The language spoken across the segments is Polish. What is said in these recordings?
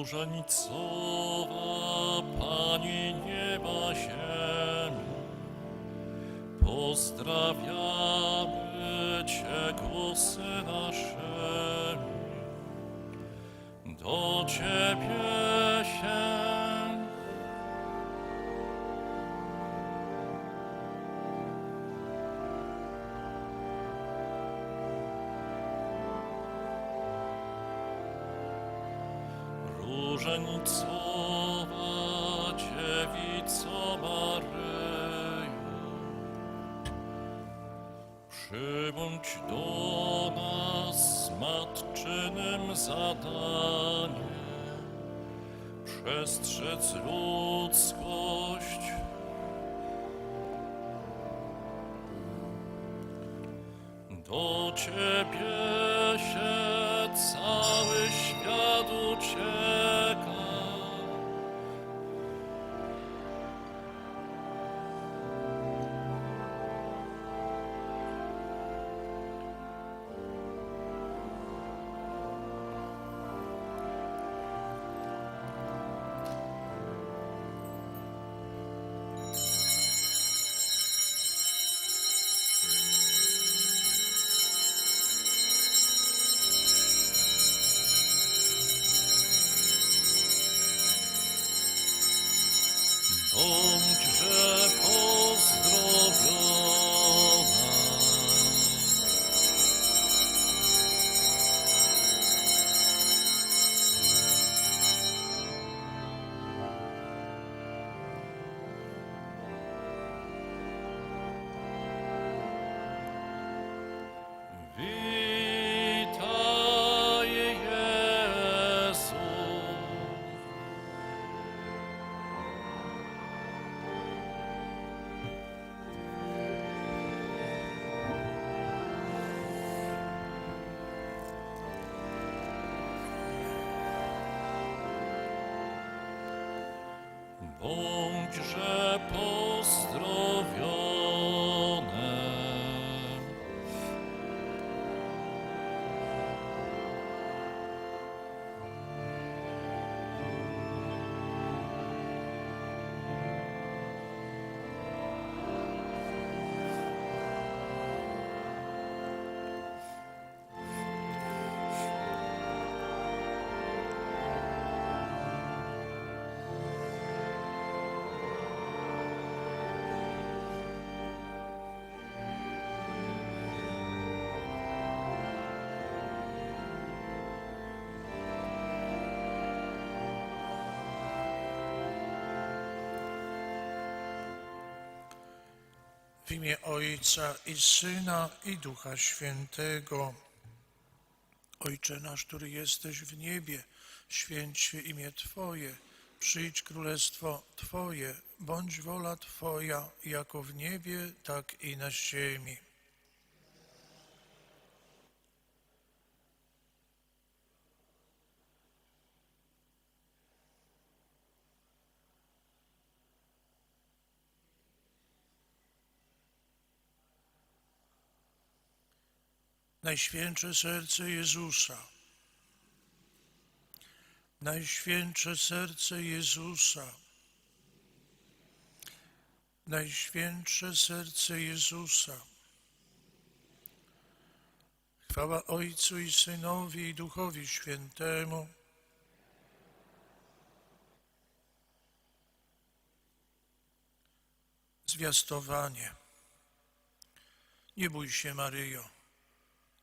Różanicowa Pani nieba ziemi, pozdrawiamy Cię głosy naszymi. Do Ciebie przestrzec ludzkość. Do Ciebie się cały świat ucieka. future. W imię Ojca i Syna i Ducha Świętego. Ojcze nasz, który jesteś w niebie, święć się imię Twoje, przyjdź królestwo Twoje, bądź wola Twoja, jako w niebie, tak i na ziemi. Najświętsze serce Jezusa. Najświętsze serce Jezusa. Najświętsze serce Jezusa. Chwała Ojcu i Synowi i Duchowi Świętemu. Zwiastowanie. Nie bój się, Maryjo.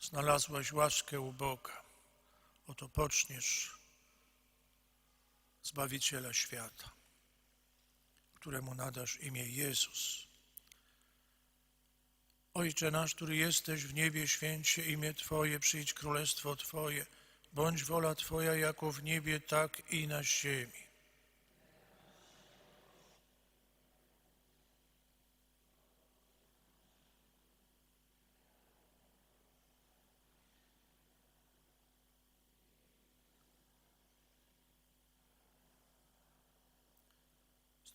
Znalazłaś łaskę u Boga. Oto poczniesz Zbawiciela świata, któremu nadasz imię Jezus. Ojcze nasz, który jesteś w niebie, święć się imię Twoje, przyjdź królestwo Twoje, bądź wola Twoja jako w niebie, tak i na ziemi.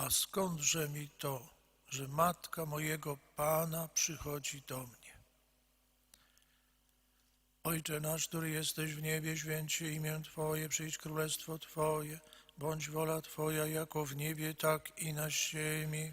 A skądże mi to, że matka mojego Pana przychodzi do mnie? Ojcze nasz, który jesteś w niebie, święć się imię Twoje, przyjdź królestwo Twoje, bądź wola Twoja jako w niebie, tak i na ziemi.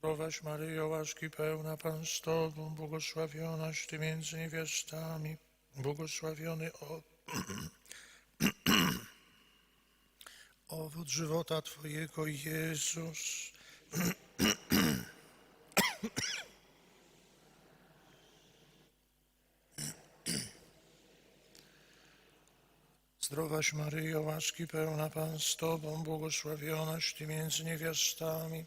Zdrowaś Maryjo, łaski pełna Pan z Tobą, błogosławionaś Ty między niewiastami, błogosławiony o... owoc żywota Twojego, Jezus. Zdrowaś Maryjo, łaski pełna Pan z Tobą, błogosławionaś Ty między niewiastami,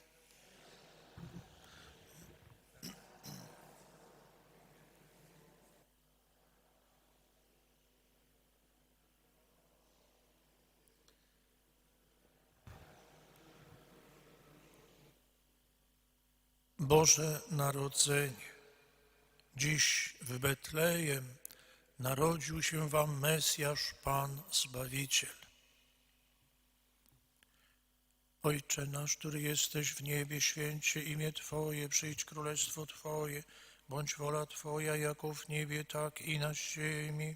Boże Narodzenie. Dziś w Betlejem narodził się wam Mesjasz, Pan Zbawiciel. Ojcze nasz, który jesteś w niebie, święć się imię Twoje, przyjdź królestwo Twoje, bądź wola Twoja, jako w niebie, tak i na ziemi.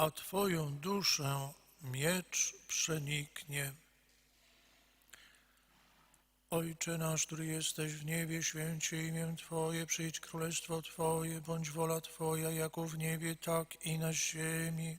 a Twoją duszę miecz przeniknie. Ojcze nasz, który jesteś w niebie, święcie imię Twoje, przyjdź królestwo Twoje, bądź wola Twoja, jako w niebie, tak i na ziemi.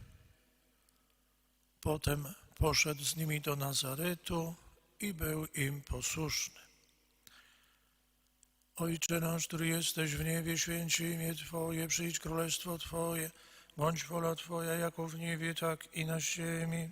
Potem poszedł z nimi do Nazaretu i był im posłuszny. Ojcze nasz, który jesteś w niebie, święci imię Twoje, przyjdź królestwo Twoje, bądź wola Twoja, jako w niebie, tak i na ziemi.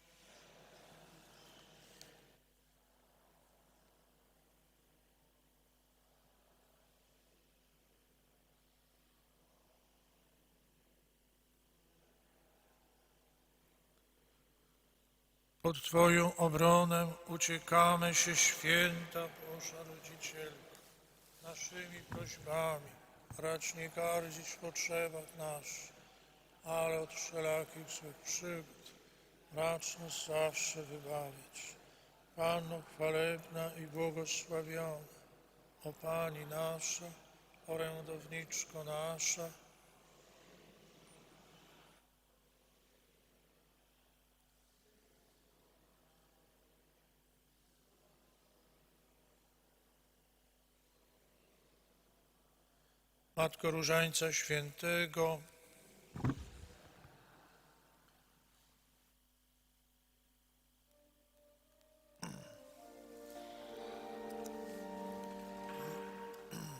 pod Twoją obronę uciekamy się, święta Boża Rodzicielko, naszymi prośbami racz nie gardzić w potrzebach naszych, ale od wszelakich złych przygód racz nas zawsze wybawić. Panno chwalebna i błogosławiona, o Pani nasza, orędowniczko nasza, Matko Różańca Świętego,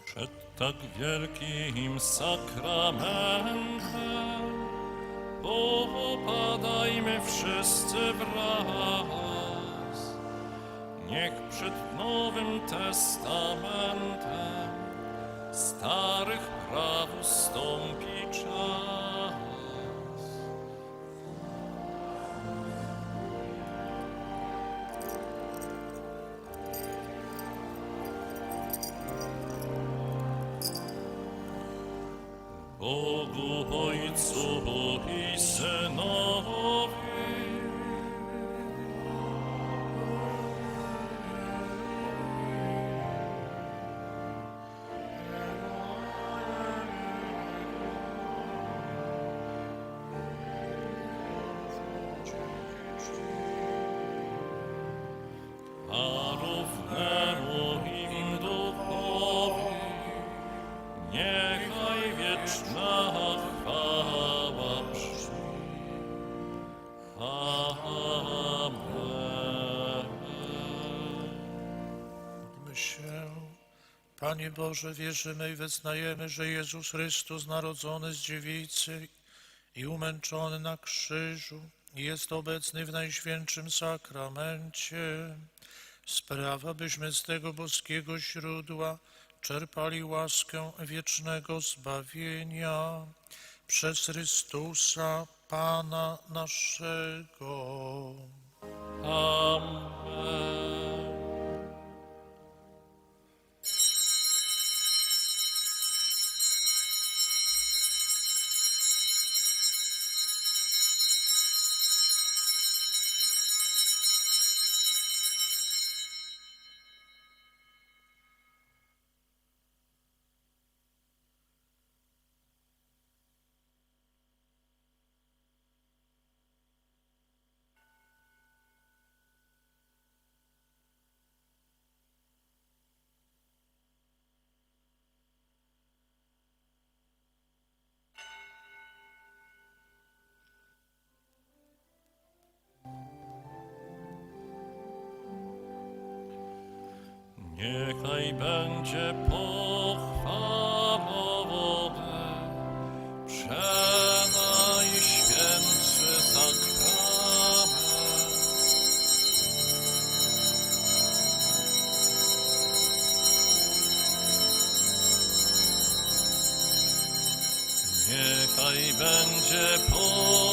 Przed tak wielkim sakramentem popadajmy wszyscy wraz. Niech przed Nowym Testamentem старых прав устом печаль. A równemu im duchowi niechaj wieczna się. Panie Boże, wierzymy i wyznajemy, że Jezus Chrystus, narodzony z dziewicy i umęczony na krzyżu, jest obecny w Najświętszym Sakramencie. Sprawa, byśmy z tego boskiego źródła czerpali łaskę wiecznego zbawienia przez Chrystusa, Pana naszego. Amen. Niechaj będzie pochwalony przenajświętszy sakrament. Niechaj będzie pochwalony